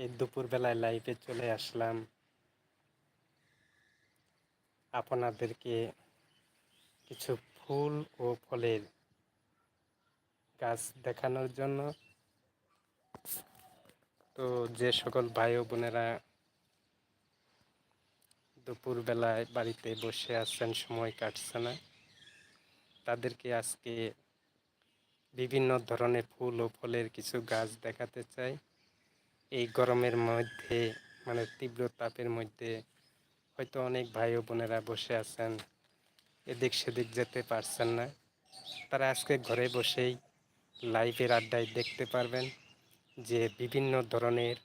এই দুপুরবেলায় লাইভে চলে আসলাম। আপনাদেরকে কিছু ফুল ও ফলের গাছ দেখানোর জন্য। তো যে সকল ভাই ও বোনেরা দুপুরবেলায় বাড়িতে বসে আছেন, সময় কাটছে না, তাদেরকে আজকে বিভিন্ন ধরনের ফুল ও ফলের কিছু গাছ দেখাতে চাই। এই গরমের মধ্যে মানে তীব্র তাপের মধ্যে, হয়তো অনেক ভাই ও বোনেরা বসে আছেন, এদিক সেদিক যেতে পারছেন না। তারা আজকে ঘরে বসেই লাইভের আড্ডায় দেখতে পারবেন যে বিভিন্ন ধরনের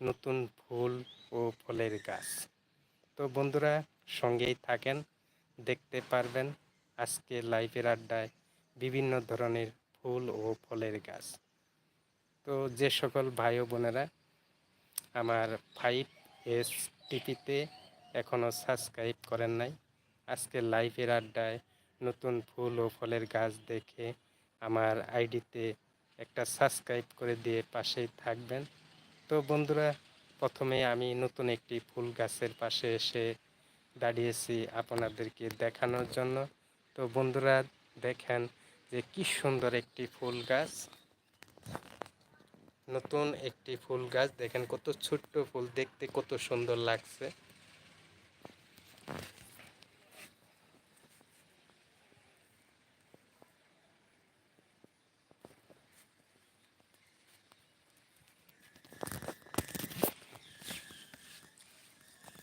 নতুন ফুল ও ফলের গাছ। তো বন্ধুরা, সঙ্গেই থাকেন, দেখতে পারবেন আজকে লাইভের আড্ডায় বিভিন্ন ধরনের ফুল ও ফলের গাছ। তো যে সকল ভাই বোনেরা আমার ফাইভ এস টিভিতে এখনও সাবস্ক্রাইব করেন নাই। আজকে লাইভের আড্ডায় নতুন ফুল ও ফলের গাছ দেখে আমার আইডিতে একটা সাবস্ক্রাইব করে দিয়ে পাশেই থাকবেন। তো বন্ধুরা, প্রথমে আমি নতুন একটি ফুল গাছের পাশে এসে দাঁড়িয়েছি আপনাদেরকে দেখানোর জন্য। তো বন্ধুরা, দেখেন যে কি সুন্দর একটি ফুল গাছ। নতুন একটি ফুল গাছ। দেখেন কত ছোট্ট ফুল, দেখতে কত সুন্দর লাগছে।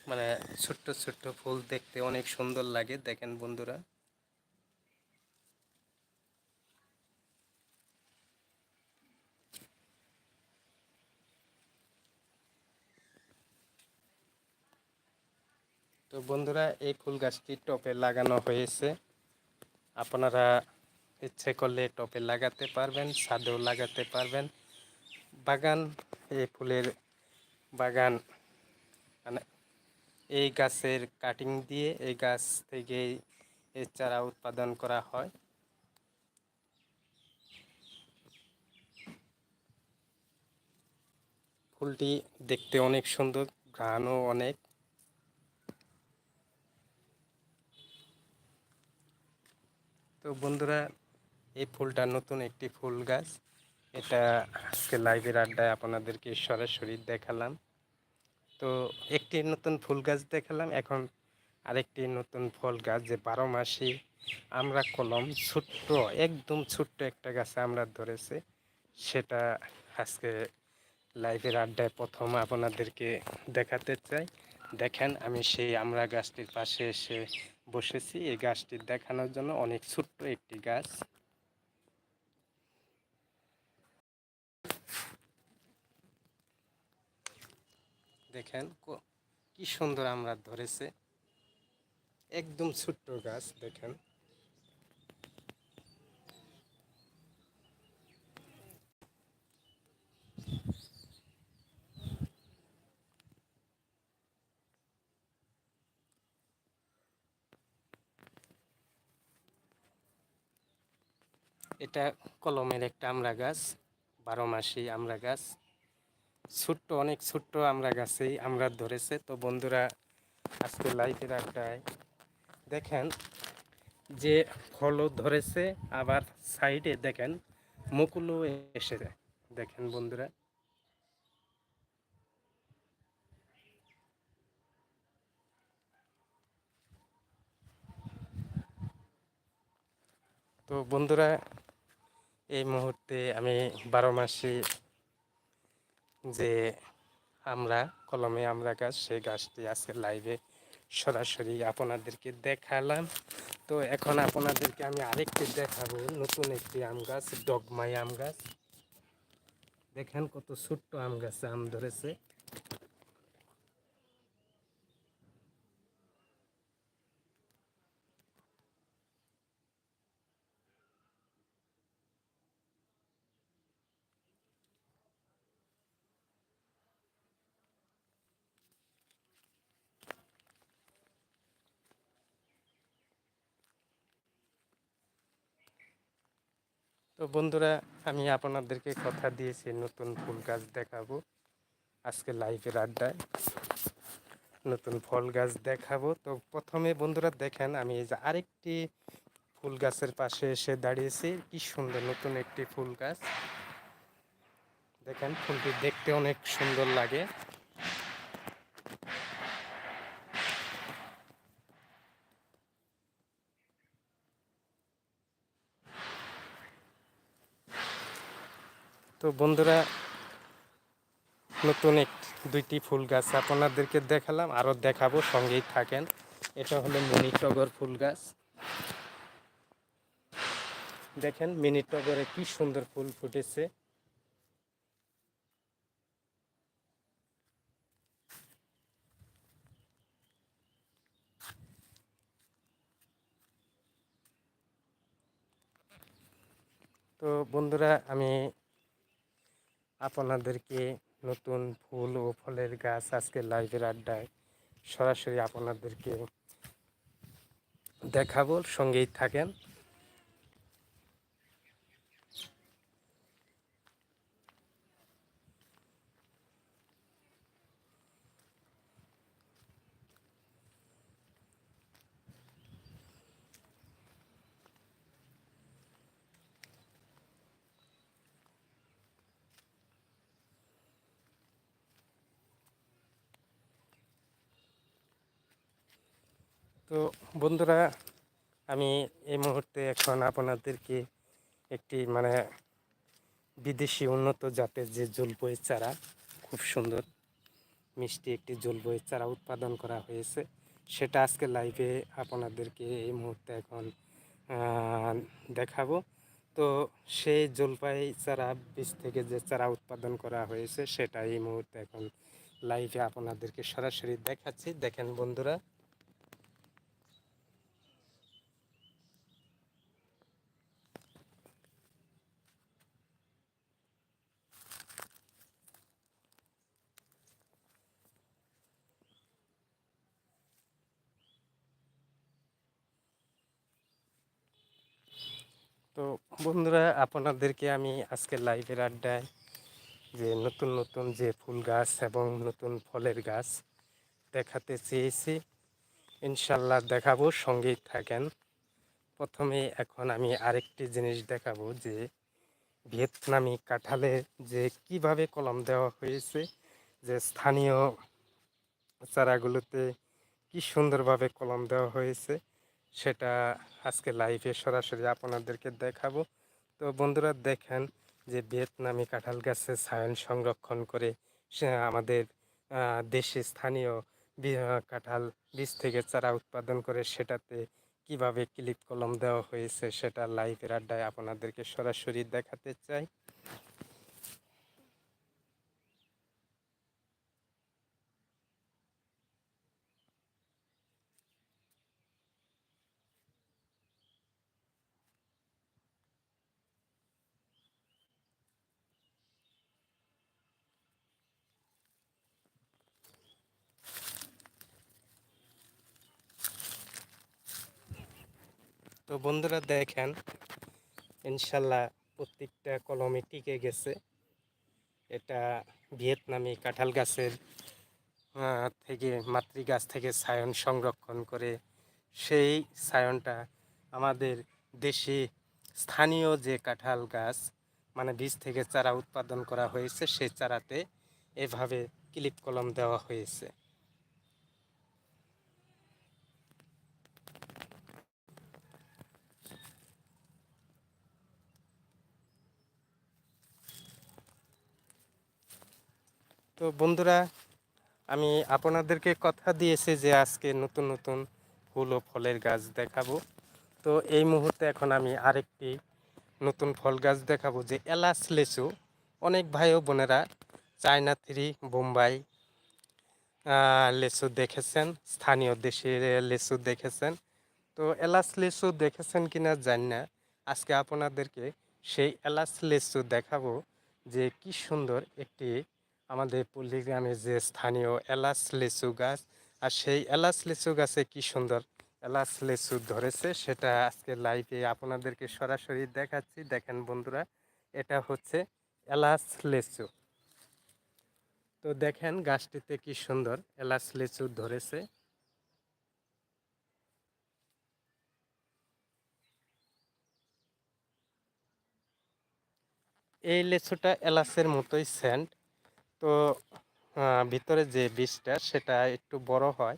মানে ছোট্ট ছোট্ট ফুল দেখতে অনেক সুন্দর লাগে, দেখেন বন্ধুরা। বন্ধুরা, এই ফুল গাছটি টপে লাগানো হয়েছে। আপনারা ইচ্ছে করলে টপে লাগাতে পারবেন, ছাদেও লাগাতে পারবেন। বাগান, এই ফুলের বাগান মানে এই গাছের কাটিং দিয়ে এই গাছ থেকে এর চারা উৎপাদন করা হয়। ফুলটি দেখতে অনেক সুন্দর, ঘ্রাণও অনেক। তো বন্ধুরা, এই ফুলটা নতুন একটি ফুল গাছ। এটা আজকে লাইভের আড্ডায় আপনাদেরকে সরাসরি দেখালাম। তো একটি নতুন ফুল গাছ দেখালাম। এখন আরেকটি নতুন ফল গাছ যে বারো মাসি আমরা কলম ছোট্ট, একদম ছোট্ট একটা গাছে আমরা ধরেছে। সেটা আজকে লাইভের আড্ডায় প্রথম আপনাদেরকে দেখাতে চাই। দেখেন, আমি সেই আমরা গাছটির পাশে এসে বসেছি। এই গাছটি দেখানোর জন্য অনেক ছোট্ট একটি গাছ। দেখেন, কি সুন্দর আমরা ধরেছে। একদম ছোট্ট গাছ, দেখেন। এটা কলমের একটা আমরা গাছ, বারো মাসি আমরা গাছ। ছোট্ট, অনেক ছোট্ট আমরা গাছেই আমরা ধরেছে। তো বন্ধুরা, আজকে লাইফের আড্ডায় দেখেন যে ফলও ধরেছে, আবার সাইডে দেখেন মুকুলও এসে দেখেন বন্ধুরা। তো বন্ধুরা এই মুহূর্তে আমি বারো মাসে যে আমরা, কলমে আমরা গাছ, সেই গাছটি আজকে লাইভে সরাসরি আপনাদেরকে দেখালাম। তো এখন আপনাদেরকে আমি আরেকটি দেখাবো, নতুন একটি আম গাছ, ডগমাই আম গাছ। দেখেন কত ছোট্ট আম গাছে, আম ধরেছে। তো বন্ধুরা, আমি আপনাদেরকে কথা দিয়েছি, নতুন ফুল গাছ দেখাবো। আজকে লাইভের আড্ডায় নতুন ফল গাছ দেখাবো। তো প্রথমে বন্ধুরা দেখেন, আমি এই যে আরেকটি ফুল গাছের পাশে এসে দাঁড়িয়েছি। কি সুন্দর নতুন একটি ফুল গাছ। দেখেন, ফুলটি দেখতে অনেক সুন্দর লাগে। তো বন্ধুরা, নতুন এক দুইটি ফুল গাছ আপনাদেরকে দেখালাম, আরও দেখাবো, সঙ্গেই থাকেন। এটা হলো মিনি টগর ফুল গাছ। দেখেন মিনি টগরে কি সুন্দর ফুল ফুটেছে। তো বন্ধুরা, আমি আপনাদেরকে নতুন ফুল ও ফলের গাছ আজকে লাইভের আড্ডায় সরাসরি আপনাদেরকে দেখাবো। সঙ্গেই থাকেন। তো বন্ধুরা, আমি এই মুহূর্তে এখন আপনাদেরকে একটি মানে বিদেশি উন্নত জাতের যে জলপইয়ের চারা, খুব সুন্দর মিষ্টি একটি জলপইয়ের চারা উৎপাদন করা হয়েছে। সেটা আজকে লাইভে আপনাদেরকে এই মুহূর্তে এখন দেখাবো। তো সেই জলপাই চারা, বীজ থেকে যে চারা উৎপাদন করা হয়েছে, সেটা এই মুহূর্তে এখন লাইভে আপনাদেরকে সরাসরি দেখাচ্ছি। দেখেন বন্ধুরা তো বন্ধুরা, আপনাদেরকে আমি আজকে লাইভের আড্ডায় যে নতুন নতুন যে ফুল গাছ এবং নতুন ফলের গাছ দেখাতে চেয়েছি ইনশাল্লাহ দেখাবো, সঙ্গেই থাকেন। প্রথমে এখন আমি আরেকটি জিনিস দেখাবো, যে ভিয়েতনামি কাঁঠালের যে কীভাবে কলম দেওয়া হয়েছে, যে স্থানীয় চারাগুলোতে কি সুন্দরভাবে কলম দেওয়া হয়েছে সেটা আজকে লাইভে সরাসরি আপনাদেরকে দেখাবো। তো বন্ধুরা দেখেন যে ভিয়েতনামি কাঁঠাল গাছের সায়ন সংরক্ষণ করে সে আমাদের দেশে স্থানীয় কাঁঠাল বীজ থেকে চারা উৎপাদন করে সেটাতে কীভাবে ক্লিপ কলম দেওয়া হয়েছে সেটা লাইভের আড্ডায় আপনাদেরকে সরাসরি দেখাতে চাই। বন্ধুরা দেখেন, ইনশাল্লাহ প্রত্যেকটা কলমে টিকে গেছে। এটা ভিয়েতনামি কাঁঠাল গাছের থেকে মাতৃ গাছ থেকে সায়ন সংরক্ষণ করে সেই সায়নটা আমাদের দেশে স্থানীয় যে কাঁঠাল গাছ মানে বীজ থেকে চারা উৎপাদন করা হয়েছে সেই চারাতে এভাবে ক্লিপ কলম দেওয়া হয়েছে। তো বন্ধুরা, আমি আপনাদেরকে কথা দিয়েছি যে আজকে নতুন নতুন ফুল ও ফলের গাছ দেখাবো। তো এই মুহূর্তে এখন আমি আরেকটি নতুন ফল গাছ দেখাবো যে এলাচ লেচু। অনেক ভাই ও বোনেরা চায়না, থ্রি, বোম্বাই লেচু দেখেছেন, স্থানীয় দেশের লেচু দেখেছেন। তো এলাচ লেচু দেখেছেন কিনা জানি না। আজকে আপনাদেরকে সেই এলাচ লেচু দেখাবো যে কি সুন্দর একটি আমাদের পল্লীগ্রামে যে স্থানীয় এলাচ লিচু গাছ, আর সেই এলাচ লিচু গাছে কি সুন্দর এলাচ লিচু ধরেছে, সেটা আজকে লাইভে আপনাদেরকে সরাসরি দেখাচ্ছি। দেখেন বন্ধুরা, এটা হচ্ছে এলাচ লেচু। তো দেখেন গাছটিতে কি সুন্দর এলাচ লিচু ধরেছে। এই লেচুটা এলাচের মতোই সেন্ট তো ভিতরে যে বীজটা সেটা একটু বড় হয়।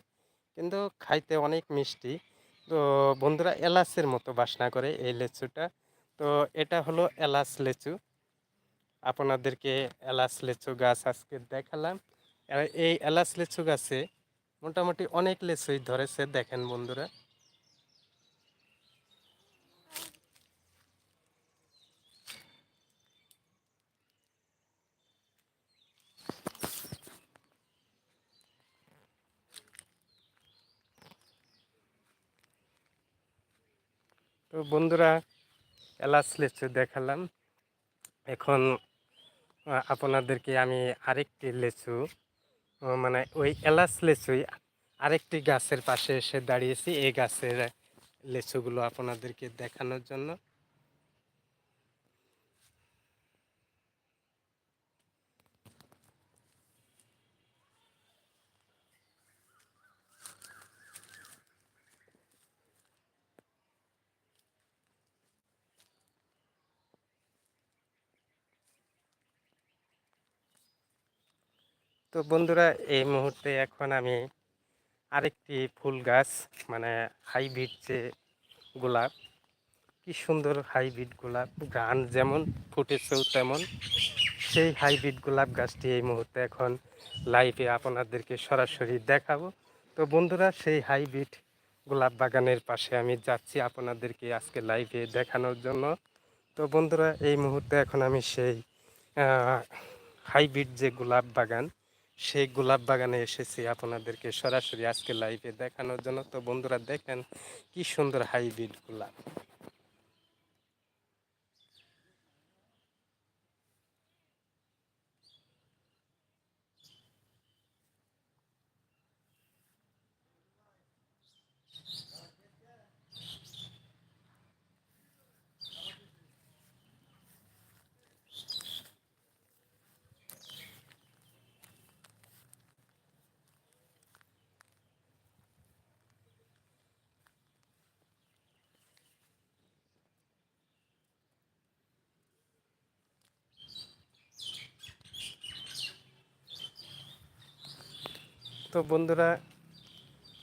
কিন্তু খাইতে অনেক মিষ্টি। তো বন্ধুরা এলাচের মতো বাসনা করে এই লেচুটা। তো এটা হলো এলাচ লেচু। আপনাদেরকে এলাচ লেচু গাছ আজকে দেখালাম। এই এলাচ লেচু গাছে মোটামুটি অনেক লেচুই ধরেছে, দেখেন বন্ধুরা। তো বন্ধুরা, এলাচ লেচু দেখালাম। এখন আপনাদেরকে আমি আরেকটি লেচু মানে ওই এলাচ লেচুই আরেকটি গাছের পাশে এসে দাঁড়িয়েছি, এই গাছের লেচুগুলো আপনাদেরকে দেখানোর জন্য। তো বন্ধুরা, এই মুহূর্তে এখন আমি আরেকটি ফুল গাছ মানে হাইব্রিড যে গোলাপ, কি সুন্দর হাইব্রিড গোলাপ, গান যেমন ফুটেছেও তেমন, সেই হাইব্রিড গোলাপ গাছটি এই মুহূর্তে এখন লাইভে আপনাদেরকে সরাসরি দেখাবো। তো বন্ধুরা, সেই হাইব্রিড গোলাপ বাগানের পাশে আমি যাচ্ছি আপনাদেরকে আজকে লাইভে দেখানোর জন্য। তো বন্ধুরা, এই মুহূর্তে এখন আমি সেই হাইব্রিড যে গোলাপ বাগান সেই গোলাপ বাগানে এসেছি আপনাদেরকে সরাসরি আজকে লাইভে দেখানোর জন্য। তো বন্ধুরা দেখেন কি সুন্দর হাইব্রিড গোলাপ। তো বন্ধুরা,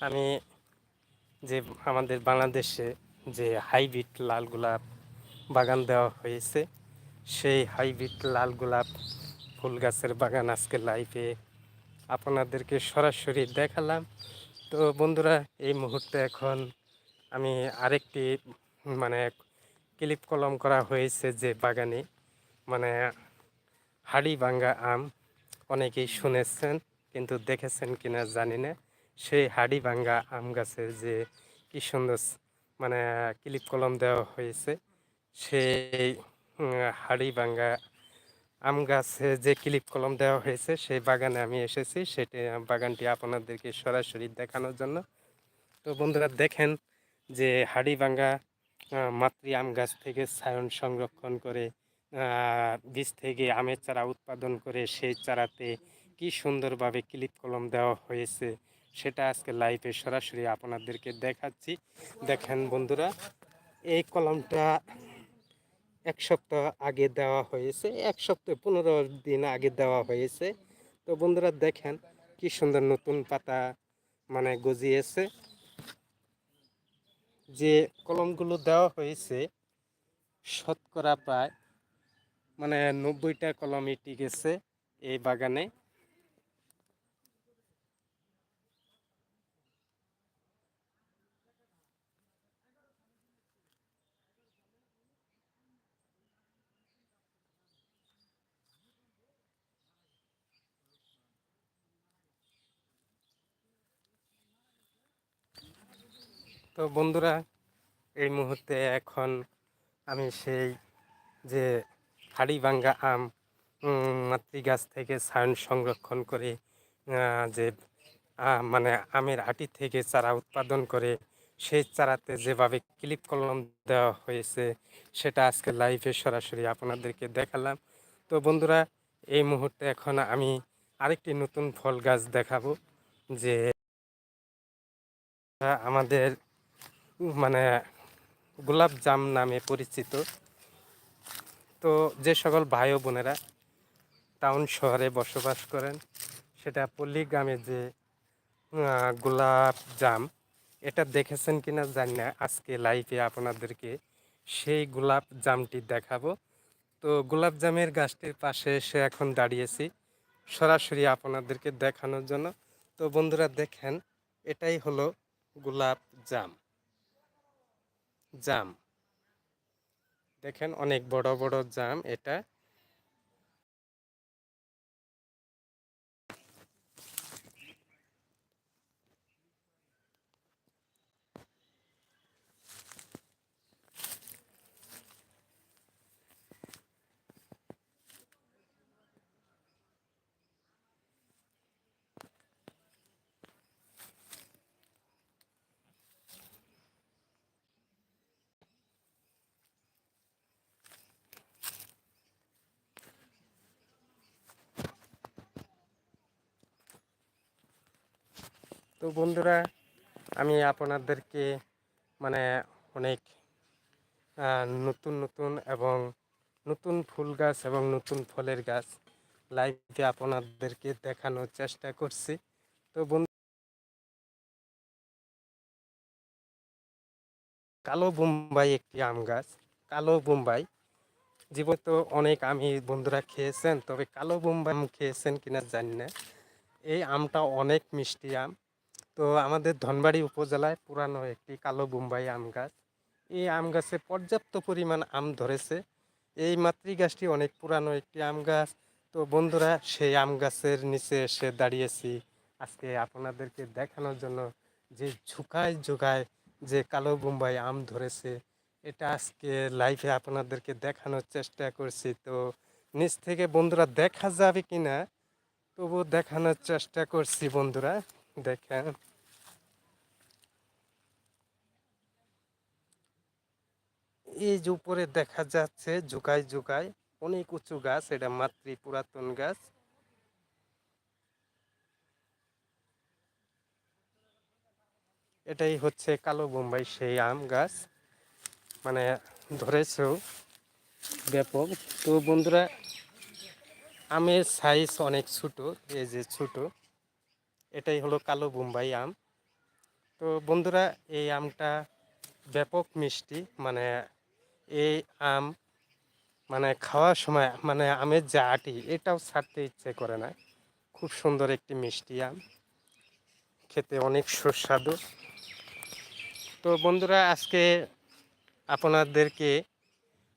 আমি যে আমাদের বাংলাদেশে যে হাইব্রিড লাল গোলাপ বাগান দেওয়া হয়েছে, সেই হাইব্রিড লাল গোলাপ ফুল গাছের বাগান আজকে লাইভে আপনাদেরকে সরাসরি দেখালাম। তো বন্ধুরা, এই মুহূর্তে এখন আমি আরেকটি মানে ক্লিপ কলম করা হয়েছে যে বাগানে। মানে হাড়ি ভাঙ্গা আম অনেকেই শুনেছেন। কিন্তু দেখেছেন কিনা জানি না। সেই হাড়ি ভাঙ্গা আম গাছের যে কি সুন্দর মানে ক্লিপ কলম দেওয়া হয়েছে, সেই হাড়ি ভাঙ্গা আম গাছে যে ক্লিপ কলম দেওয়া হয়েছে, সেই বাগানে আমি এসেছি। সেটি, বাগানটি আপনাদেরকে সরাসরি দেখানোর জন্য। তো বন্ধুরা, দেখেন যে হাড়ি ভাঙ্গা মাতৃ আম গাছ থেকে সায়ন সংরক্ষণ করে বীজ থেকে আমের চারা উৎপাদন করে, সেই চারাতে কি সুন্দরভাবে ক্লিপ কলম দেওয়া হয়েছে সেটা আজকে লাইভে সরাসরি আপনাদেরকে দেখাচ্ছি। দেখেন বন্ধুরা, এই কলমটা এক সপ্তাহ আগে দেওয়া হয়েছে, এক সপ্তাহ পনেরো দিন আগে দেওয়া হয়েছে। তো বন্ধুরা, দেখেন কি সুন্দর নতুন পাতা মানে গজিয়েছে। যে কলমগুলো দেওয়া হয়েছে, শতকরা প্রায় মানে নব্বইটা কলম কলমই টিকেছে এই বাগানে। তো বন্ধুরা, এই মুহূর্তে এখন আমি সেই যে হাড়িভাঙ্গা আম মাতৃগাছ থেকে সায়ন সংরক্ষণ করে যে মানে আমের আটি থেকে চারা উৎপাদন করে, সেই চারাতে যেভাবে ক্লিপ কলম দেওয়া হয়েছে, সেটা আজকে লাইভে সরাসরি আপনাদেরকে দেখালাম। তো বন্ধুরা, এই মুহূর্তে এখন আমি আরেকটি নতুন ফল গাছ দেখাবো, যে, আমাদের মানে গোলাপ জাম নামে পরিচিত। তো যে সকল ভাই ও বোনেরা টাউন শহরে বসবাস করেন, সেটা পল্লী গ্রামে যে গোলাপ জাম, এটা দেখেছেন কিনা জানি না, আজকে লাইভে আপনাদেরকে সেই গোলাপ জামটি দেখাবো। তো গোলাপ জামের গাছটির পাশে এসে এখন দাঁড়িয়েছি, সরাসরি আপনাদেরকে দেখানোর জন্য। তো বন্ধুরা দেখেন, এটাই হলো গোলাপ জাম। জাম। দেখেন অনেক বড় বড় জাম এটা তো বন্ধুরা, আমি আপনাদেরকে মানে অনেক নতুন নতুন এবং নতুন ফুল গাছ এবং নতুন ফলের গাছ লাইভে আপনাদেরকে দেখানোর চেষ্টা করছি। তো বন্ধু, কালো বোম্বাই একটি আম গাছ। কালো বোম্বাই জীবনে তো অনেক আমি বন্ধুরা খেয়েছেন, তবে কালো বোম্বাই আম খেয়েছেন কিনা জানি না। এই আমটা অনেক মিষ্টি আম। তো আমাদের ধনবাড়ি উপজেলায় পুরানো একটি কালো বোম্বাই আম গাছ। এই আম গাছে পর্যাপ্ত পরিমাণ আম ধরেছে। এই মাতৃ গাছটি অনেক পুরানো একটি আম গাছ। তো বন্ধুরা, সেই আম গাছের নিচে এসে দাঁড়িয়েছি। আজকে আপনাদেরকে দেখানোর জন্য যে ঝুঁকায় ঝুঁকায় যে কালো বোম্বাই আম ধরেছে, এটা আজকে লাইভে আপনাদেরকে দেখানোর চেষ্টা করছি। তো নিচ থেকে বন্ধুরা, দেখা যাবে কি না তবু দেখানোর চেষ্টা করছি বন্ধুরা। দেখেন। এই যে উপরে দেখা যাচ্ছে ঝুকাই ঝুকাই অনেক উঁচু গাছ, এটা মাতৃ পুরাতন গাছ। এটাই হচ্ছে কালো বোম্বাই সেই আম গাছ মানে ধরেছেও ব্যাপক। তো বন্ধুরা, আমের সাইজ অনেক ছোট, এই যে ছোট। এটাই হলো কালো বোম্বাই আম। তো বন্ধুরা, এই আমটা ব্যাপক মিষ্টি মানে এই আম মানে খাওয়ার সময় মানে আমের যে আটি, এটাও ছাড়তে ইচ্ছে করে না। খুব সুন্দর একটি মিষ্টি আম। খেতে অনেক সুস্বাদু। তো বন্ধুরা, আজকে আপনাদেরকে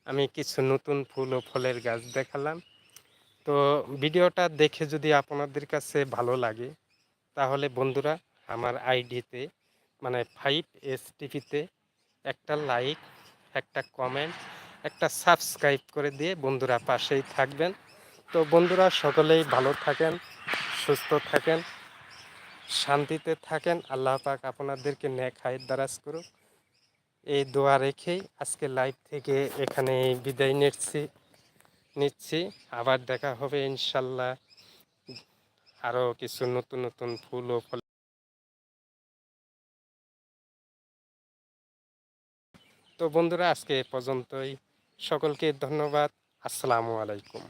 আমি কিছু নতুন ফুল ও ফলের গাছ দেখালাম। তো ভিডিওটা দেখে যদি আপনাদের কাছে ভালো লাগে তাহলে বন্ধুরা, আমার আইডিতে মানে ফাইভ এস টিভিতে একটা লাইক একটা কমেন্ট একটা সাবস্ক্রাইব করে দিয়ে বন্ধুরা পাশেই থাকবেন। তো বন্ধুরা, সকলেই ভালো থাকেন, সুস্থ থাকেন, শান্তিতে থাকেন। আল্লাহ পাক আপনাদেরকে ন্যাক হায়ের দ্বারাজ করুক। এই দোয়া রেখেই আজকে লাইভ থেকে এখানে বিদায় নিচ্ছি নিচ্ছি। আবার দেখা হবে ইনশাল্লাহ। আরও কিছু নতুন নতুন ফুল ও ফল তো বন্ধুরা, আজকে এ পর্যন্তই। সকলকে ধন্যবাদ। আসসালামু আলাইকুম।